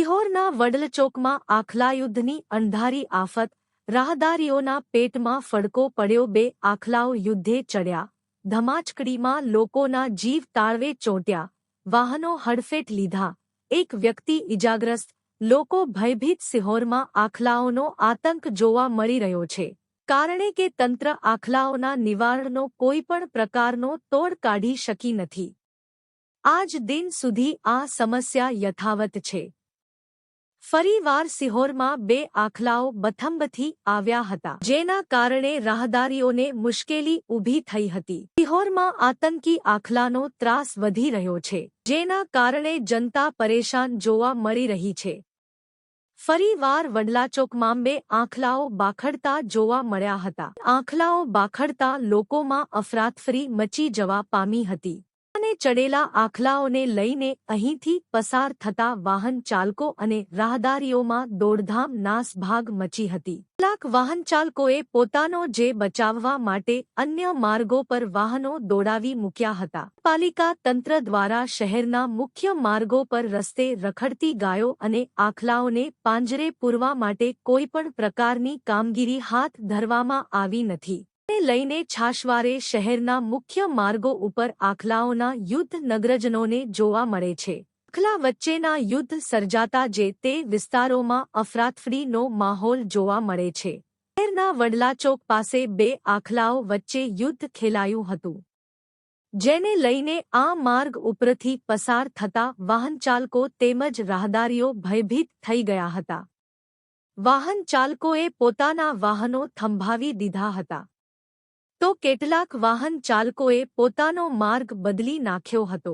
સિહોરના વડલચોકમાં આખલા યુદ્ધની અણધારી આફત, રાહદારીઓના પેટમાં ફડકો પડ્યો, બે આખલાઓ યુદ્ધે ચડ્યા. ધમાચકડીમાં લોકોના જીવ તાળવે ચોંટ્યા. વાહનો હડફેટ લીધા. એક વ્યક્તિ ઇજાગ્રસ્ત લોકો ભયભીત સિહોરમાં આખલાઓનો આતંક જોવા મળી રહ્યો છે. કારણે કે તંત્ર આખલાઓના નિવારણનો કોઈ પણ પ્રકારનો તોડ કાઢી શકી નથી. આજ દિન સુધી આ સમસ્યા યથાવત છે. ફરીવાર સિહોરમાં બે આખલાઓ બથંબથી આવ્યા હતા, જેના કારણે રાહદારીઓને મુશ્કેલી ઊભી થઈ હતી. સિહોરમાં આતંકી આખલાનો ત્રાસ વધી રહ્યો છે, જેના કારણે જનતા પરેશાન જોવા મળી રહી છે. ફરીવાર વડલાચોકમાં બે આંખલાઓ બાખડતા જોવા મળ્યા હતા. આંખલાઓ બાખડતા લોકોમાં અફરાતફરી મચી જવા પામી હતી. અને ચડેલા આખલાઓને લઈને અહીંથી પસાર થતા વાહન ચાલકો અને રાહદારીઓમાં દોડધામ નાસભાગ મચી હતી. કેટલાક વાહન ચાલકોએ પોતાનો જે બચાવવા માટે અન્ય માર્ગો પર વાહનો દોડાવી મૂક્યા હતા. પાલિકા તંત્ર દ્વારા શહેરના મુખ્ય માર્ગો પર રસ્તે રખડતી ગાયો અને આખલાઓને પાંજરે પૂરવા માટે કોઈપણ પ્રકારની કામગીરી હાથ ધરવામાં આવી નથી. લઈને છાશવારે શહેરના મુખ્ય માર્ગો ઉપર આખલાઓના યુદ્ધ નગરજનોને જોવા મળે છે. આખલા વચ્ચેના યુદ્ધ સર્જાતા જે તે વિસ્તારોમાં અફરાતફરીનો માહોલ જોવા મળે છે. શહેરના વડલા ચોક પાસે બે આખલાઓ વચ્ચે યુદ્ધ ખેલાયું હતું. જેને લઈને આ માર્ગ ઉપરથી પસાર થતા વાહનચાલકો તેમજ રાહદારીઓ ભયભીત થઈ ગયા હતા. વાહન ચાલકોએ પોતાના વાહનો થંભાવી દીધા હતા. કેટલાક વાહન ચાલકોએ પોતાનો માર્ગ બદલી નાખ્યો હતો.